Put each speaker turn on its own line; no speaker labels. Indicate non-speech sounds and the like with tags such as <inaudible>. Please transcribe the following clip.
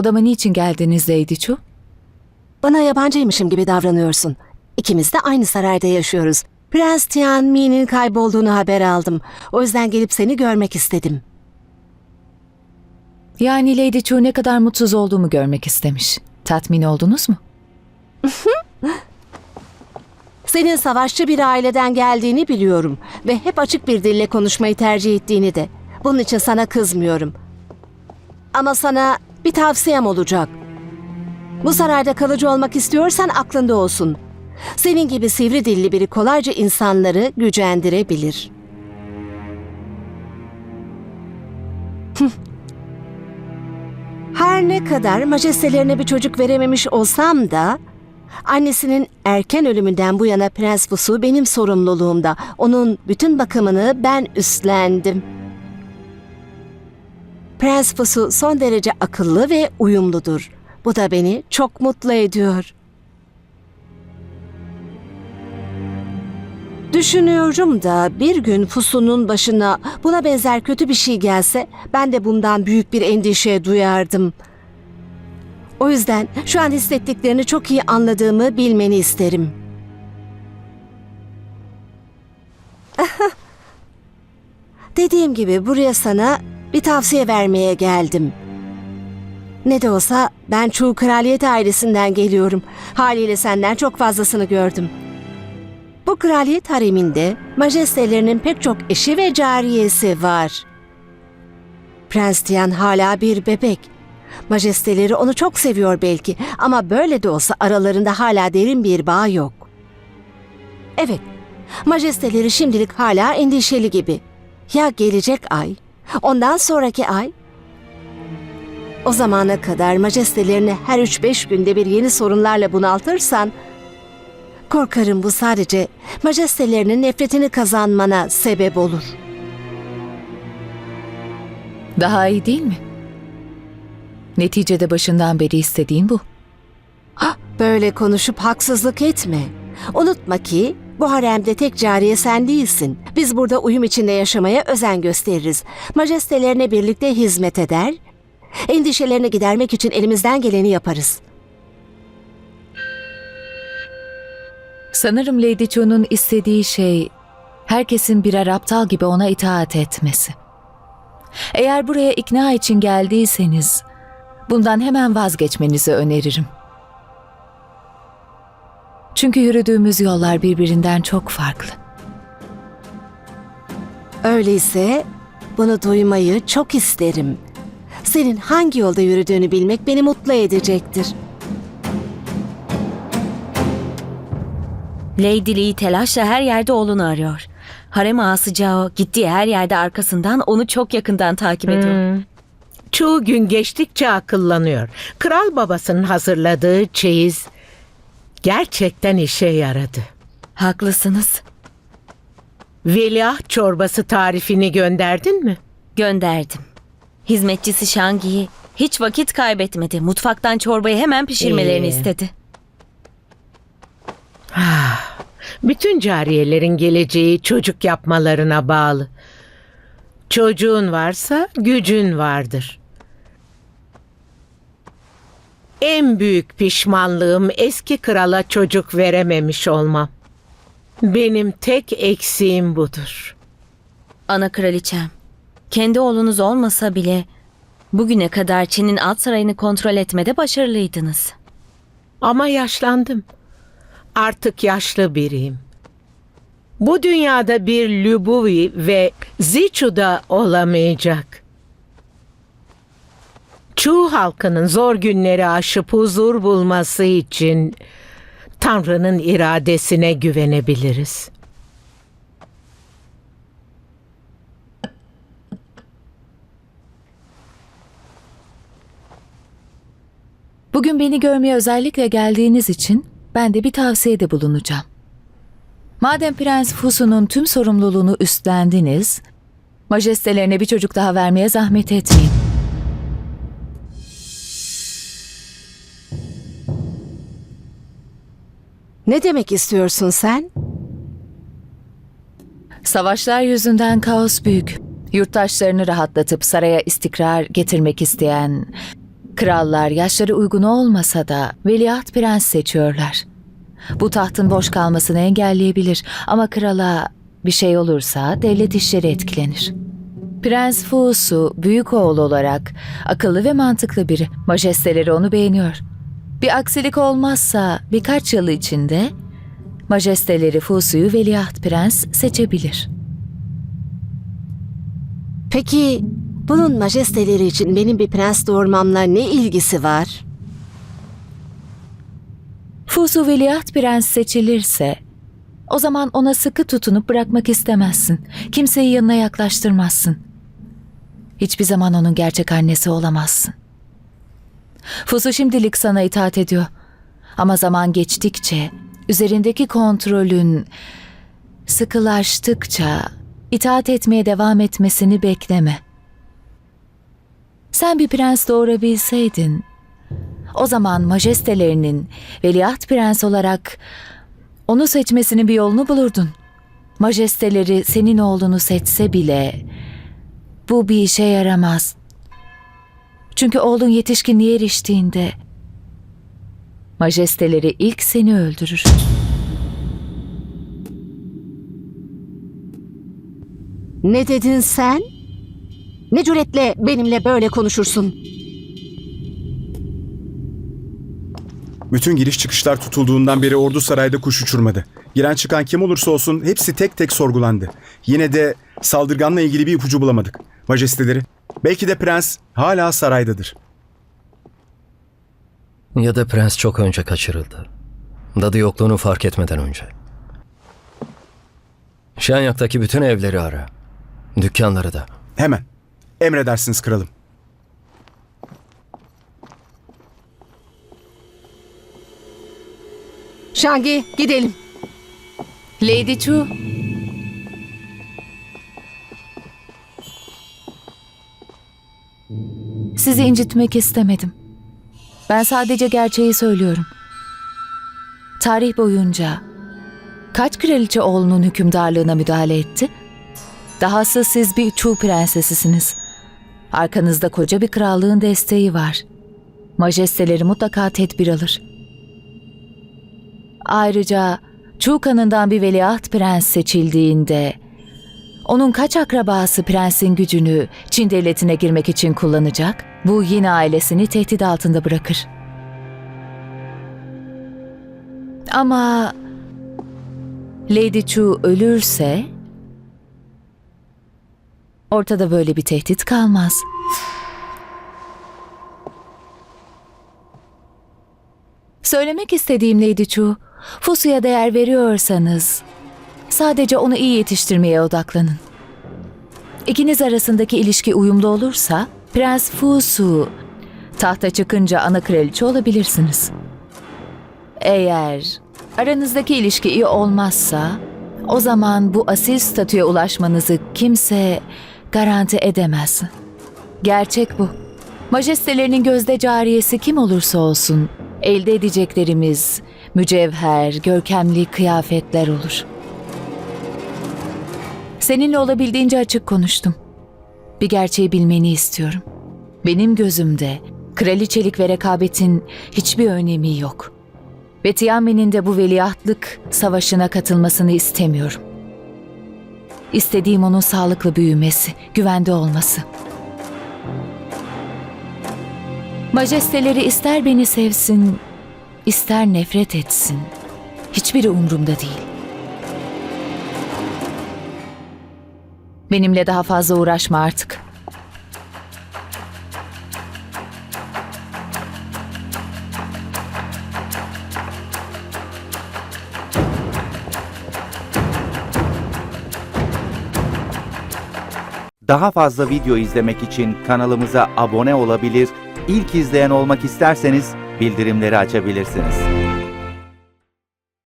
Odama niçin geldiniz Chu?
Bana yabancıymışım gibi davranıyorsun. İkimiz de aynı sarayda yaşıyoruz. Prens Tianmi'nin kaybolduğunu haber aldım. O yüzden gelip seni görmek istedim.
Yani Lady Chu ne kadar mutsuz olduğumu görmek istemiş. Tatmin oldunuz mu? <laughs>
Senin savaşçı bir aileden geldiğini biliyorum ve hep açık bir dille konuşmayı tercih ettiğini de. Bunun için sana kızmıyorum. Ama sana bir tavsiyem olacak. Bu sarayda kalıcı olmak istiyorsan aklında olsun. Senin gibi sivri dilli biri kolayca insanları gücendirebilir. Her ne kadar majestelerine bir çocuk verememiş olsam da Annesinin erken ölümünden bu yana Prens Fusu benim sorumluluğumda. Onun bütün bakımını ben üstlendim. Prens Fusu son derece akıllı ve uyumludur. Bu da beni çok mutlu ediyor. Düşünüyorum da bir gün Fusu'nun başına buna benzer kötü bir şey gelse ben de bundan büyük bir endişe duyardım. O yüzden şu an hissettiklerini çok iyi anladığımı bilmeni isterim. <laughs> Dediğim gibi buraya sana bir tavsiye vermeye geldim. Ne de olsa ben Çuğ Kraliyet ailesinden geliyorum. Haliyle senden çok fazlasını gördüm. Bu kraliyet hareminde majestelerinin pek çok eşi ve cariyesi var. Prens Tian hala bir bebek. Majesteleri onu çok seviyor belki ama böyle de olsa aralarında hala derin bir bağ yok. Evet, majesteleri şimdilik hala endişeli gibi. Ya gelecek ay, ondan sonraki ay? O zamana kadar majestelerini her üç beş günde bir yeni sorunlarla bunaltırsan, korkarım bu sadece majestelerinin nefretini kazanmana sebep olur.
Daha iyi değil mi? Neticede başından beri istediğin bu.
Böyle konuşup haksızlık etme. Unutma ki bu haremde tek cariye sen değilsin. Biz burada uyum içinde yaşamaya özen gösteririz. Majestelerine birlikte hizmet eder. Endişelerini gidermek için elimizden geleni yaparız.
Sanırım Lady Chu'nun istediği şey herkesin birer aptal gibi ona itaat etmesi. Eğer buraya ikna için geldiyseniz bundan hemen vazgeçmenizi öneririm. Çünkü yürüdüğümüz yollar birbirinden çok farklı.
Öyleyse bunu duymayı çok isterim. Senin hangi yolda yürüdüğünü bilmek beni mutlu edecektir.
Lady Lee telaşla her yerde oğlunu arıyor. Harem ağası Cao gittiği her yerde arkasından onu çok yakından takip ediyor.
Çoğu gün geçtikçe akıllanıyor. Kral babasının hazırladığı çeyiz gerçekten işe yaradı.
Haklısınız.
Veliaht çorbası tarifini gönderdin mi?
Gönderdim. Hizmetçisi Şangi'yi hiç vakit kaybetmedi. Mutfaktan çorbayı hemen pişirmelerini
İyi.
istedi.
Bütün cariyelerin geleceği çocuk yapmalarına bağlı. Çocuğun varsa gücün vardır. En büyük pişmanlığım eski krala çocuk verememiş olmam. Benim tek eksiğim budur.
Ana kraliçem, kendi oğlunuz olmasa bile bugüne kadar Çin'in alt sarayını kontrol etmede başarılıydınız.
Ama yaşlandım. Artık yaşlı biriyim. Bu dünyada bir Lübuvi ve Zichu da olamayacak. Çu halkının zor günleri aşıp huzur bulması için Tanrı'nın iradesine güvenebiliriz.
Bugün beni görmeye özellikle geldiğiniz için ben de bir tavsiyede bulunacağım. Madem Prens Fusu'nun tüm sorumluluğunu üstlendiniz, majestelerine bir çocuk daha vermeye zahmet etmeyin.
Ne demek istiyorsun sen?
Savaşlar yüzünden kaos büyük. Yurttaşlarını rahatlatıp saraya istikrar getirmek isteyen Krallar yaşları uygun olmasa da veliaht prens seçiyorlar. Bu tahtın boş kalmasını engelleyebilir ama krala bir şey olursa devlet işleri etkilenir. Prens Fusu büyük oğul olarak akıllı ve mantıklı biri. Majesteleri onu beğeniyor. Bir aksilik olmazsa birkaç yıl içinde majesteleri Fusu'yu veliaht prens seçebilir.
Peki bunun majesteleri için benim bir prens doğurmamla ne ilgisi var?
Fusu veliaht prens seçilirse o zaman ona sıkı tutunup bırakmak istemezsin. Kimseyi yanına yaklaştırmazsın. Hiçbir zaman onun gerçek annesi olamazsın. Fusu şimdilik sana itaat ediyor. Ama zaman geçtikçe üzerindeki kontrolün sıkılaştıkça itaat etmeye devam etmesini bekleme. Sen bir prens doğurabilseydin o zaman majestelerinin veliaht prens olarak onu seçmesinin bir yolunu bulurdun. Majesteleri senin oğlunu seçse bile bu bir işe yaramaz. Çünkü oğlun yetişkinliğe eriştiğinde majesteleri ilk seni öldürür.
Ne dedin sen? Ne cüretle benimle böyle konuşursun?
Bütün giriş çıkışlar tutulduğundan beri ordu sarayda kuş uçurmadı. Giren çıkan kim olursa olsun hepsi tek tek sorgulandı. Yine de saldırganla ilgili bir ipucu bulamadık. Majesteleri, belki de prens hala saraydadır.
Ya da prens çok önce kaçırıldı. Dadı yokluğunu fark etmeden önce. Şanyak'taki bütün evleri ara. Dükkanları da.
Hemen. Emredersiniz kralım.
Şangi gidelim.
Lady Chu. Sizi incitmek istemedim. Ben sadece gerçeği söylüyorum. Tarih boyunca kaç kraliçe oğlunun hükümdarlığına müdahale etti? Dahası siz bir Chu prensesisiniz. Arkanızda koca bir krallığın desteği var. Majesteleri mutlaka tedbir alır. Ayrıca Chu kanından bir veliaht prens seçildiğinde onun kaç akrabası prensin gücünü Çin devletine girmek için kullanacak? Bu yine ailesini tehdit altında bırakır. Ama Lady Chu ölürse ortada böyle bir tehdit kalmaz. Söylemek istediğim Lady Chu, Fusu'ya değer veriyorsanız sadece onu iyi yetiştirmeye odaklanın. İkiniz arasındaki ilişki uyumlu olursa Prens Fusu tahta çıkınca ana kraliçe olabilirsiniz. Eğer aranızdaki ilişki iyi olmazsa o zaman bu asil statüye ulaşmanızı kimse garanti edemez. Gerçek bu. Majestelerinin gözde cariyesi kim olursa olsun elde edeceklerimiz mücevher, görkemli kıyafetler olur. Seninle olabildiğince açık konuştum. Bir gerçeği bilmeni istiyorum. Benim gözümde kraliçelik ve rekabetin hiçbir önemi yok. Ve Tiame'nin de bu veliahtlık savaşına katılmasını istemiyorum. İstediğim onun sağlıklı büyümesi, güvende olması. Majesteleri ister beni sevsin, ister nefret etsin. Hiçbiri umurumda değil. Benimle daha fazla uğraşma artık.
Daha fazla video izlemek için kanalımıza abone olabilir, ilk izleyen olmak isterseniz bildirimleri açabilirsiniz.